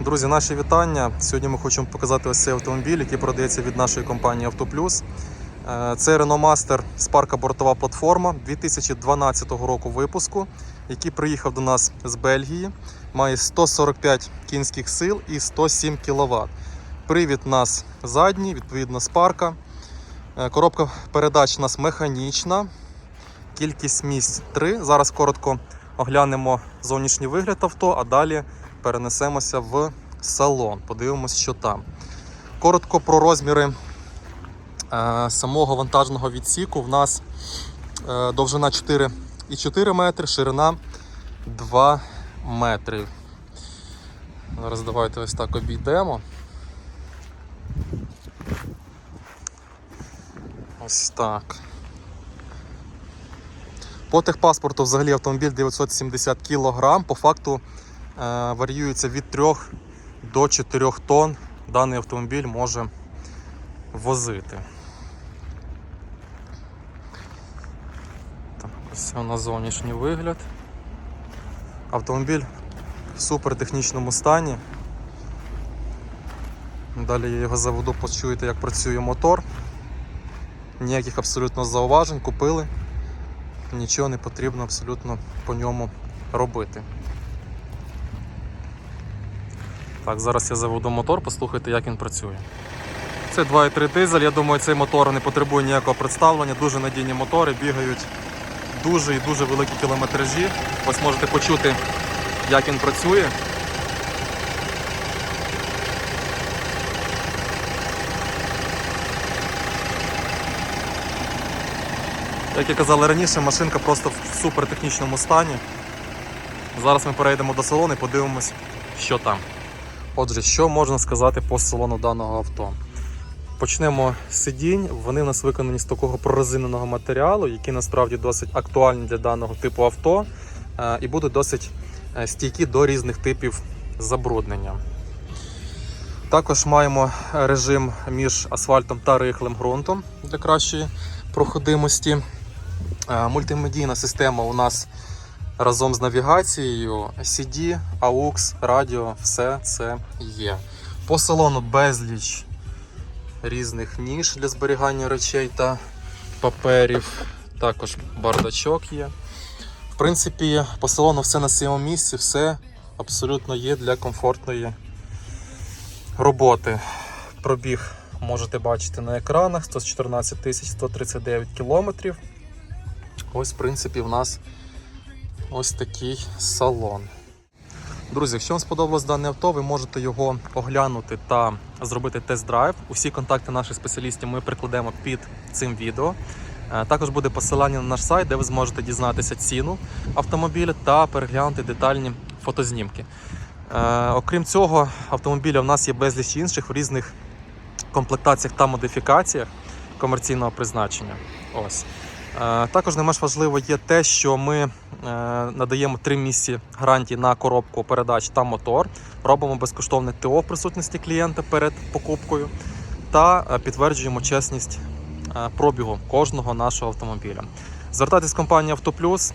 Друзі, наші вітання. Сьогодні ми хочемо показати ось цей автомобіль, який продається від нашої компанії «Автоплюс». Е, Це Renault Master Spark бортова платформа 2012 року випуску, який приїхав до нас з Бельгії. Має 145 кінських сил і 107 кВт. Привід у нас задній, відповідно, спарка. Е, Коробка передач у нас механічна. Кількість місць 3. Зараз коротко оглянемо зовнішній вигляд авто, а далі перенесемося в салон. Подивимось, що там. Коротко про розміри е, самого вантажного відсіку. В нас е, довжина 4,4 метри, ширина 2 метри. Зараз давайте ось так обійдемо. Ось так. По техпаспорту взагалі автомобіль 970 кг. По факту варіюється від 3 до 4 тонн. Даний автомобіль може возити. Ось у нас зовнішній вигляд. Автомобіль в супертехнічному стані. Далі я його заведу, почуєте, як працює мотор. Ніяких абсолютно зауважень купили нічого не потрібно абсолютно по ньому робити. Так, зараз я заведу мотор, послухайте, як він працює. Це 2,3 дизель, я думаю, цей мотор не потребує ніякого представлення, дуже надійні мотори, бігають дуже і дуже великі кілометражі. Ось можете почути, як він працює. Як я казали раніше, машинка просто в супертехнічному стані. Зараз ми перейдемо до салону і подивимось, що там. Отже, що можна сказати по салону даного авто? Почнемо з сидінь. Вони у нас виконані з такого прорезиненого матеріалу, який насправді досить актуальний для даного типу авто е, і будуть досить е, стійкі до різних типів забруднення. Також маємо режим між асфальтом та рихлим ґрунтом для кращої проходимості. Е, Мультимедійна система у нас разом з навігацією, CD, AUX, радіо, все це є. По салону безліч різних ніж для зберігання речей та паперів. Також бардачок є. В принципі, по салону все на своєму місці, все абсолютно є для комфортної роботи. Пробіг можете бачити на екранах 114 139 кілометрів. Ось, в принципі, в нас ось такий салон. Друзі, якщо вам сподобалось дане авто, ви можете його оглянути та зробити тест-драйв. Усі контакти наших спеціалістів ми прикладемо під цим відео. Е, Також буде посилання на наш сайт, де ви зможете дізнатися ціну автомобіля та переглянути детальні фотознімки. Е, Окрім цього, автомобіля в нас є безліч інших в різних комплектаціях та модифікаціях комерційного призначення. Ось. Е, Також не менш важливо є те, що ми надаємо 3 місяці гарантії на коробку передач та мотор, робимо безкоштовне ТО в присутності клієнта перед покупкою та е, підтверджуємо чесність е, пробігу кожного нашого автомобіля. Звертайтесь в компанію Автоплюс,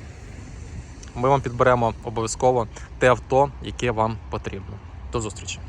ми вам підберемо обов'язково те авто, яке вам потрібно. До зустрічі!